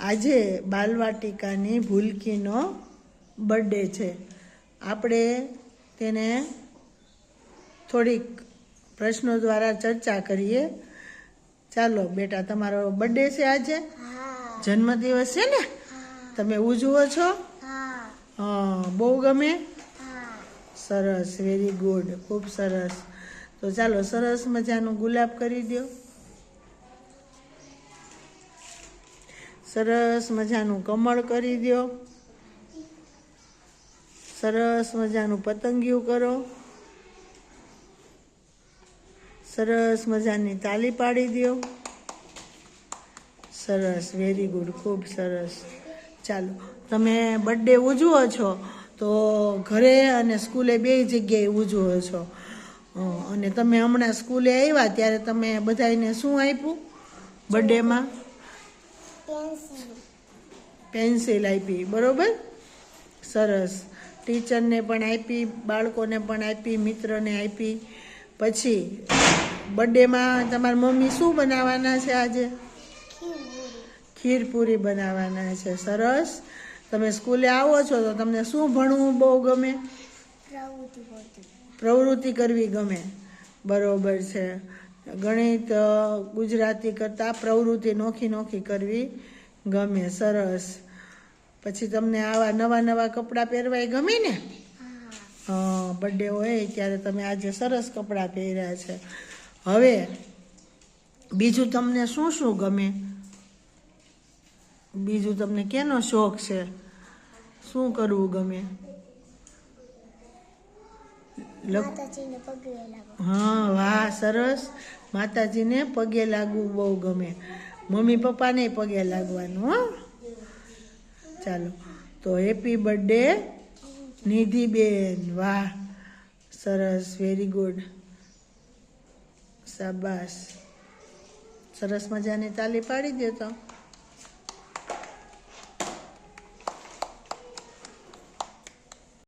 આજે બાલવાટિકાની ભૂલકીનો બર્થડે છે. આપણે તેને થોડીક પ્રશ્નો દ્વારા ચર્ચા કરીએ. ચાલો બેટા તમારો બર્થડે છે આજે? જન્મદિવસ છે ને? તમે ઉજવો છો? હા. બહુ ગમે? સરસ વેરી ગુડ ખૂબ સરસ. તો ચાલો સરસ મજાનું ગુલાબ કરી દો સરસ મજાનું કમળ કરી દો સરસ મજાનું પતંગિયું કરો. સરસ મજાની તાલી પાડી દો સરસ વેરી ગુડ ખૂબ સરસ. ચાલો, તમે બર્થડે ઉજવો છો, તો ઘરે અને સ્કૂલે બે જગ્યાએ ઉજવો છો. અને તમે હમણાં સ્કૂલે આવ્યા, ત્યારે તમે બધાને શું આપ્યું? બર્થડેમાં પેન્સિલ. આપી બરોબર? સરસ. ટીચરને પણ આપી બાળકોને પણ આપી મિત્રને આપી. પછી બર્થડેમાં તમારી મમ્મી શું બનાવવાના છે આજે? ખીર ખીર બનાવવાના છે. સરસ. તમે સ્કૂલે આવો છો તો તમને શું ભણવું બહુ ગમે? પ્રવૃત્તિ કરવી ગમે. બરોબર છે. ગણિત ગુજરાતી કરતાં પ્રવૃત્તિ નોખી નોખી કરવી ગમે સરસ. પછી તમને આવા નવા નવા કપડાં પહેરવાય ગમે ને? બર્થડે હોય ત્યારે તમે આજે સરસ કપડાં પહેર્યા છે. હવે બીજું તમને શું શું ગમે? બીજું તમને કેનો શોખ છે? શું કરવું ગમે? હા વાહ સરસ. માતાજીને પગે લાગવું બહુ ગમે. મમ્મી પપ્પાને પગે લાગવાનું, હો. ચાલો. તો હેપી બર્થડે, નિધિબેન. વાહ, સરસ, વેરી ગુડ. શાબાશ. સરસ મજાની તાલી પાડી દે તો.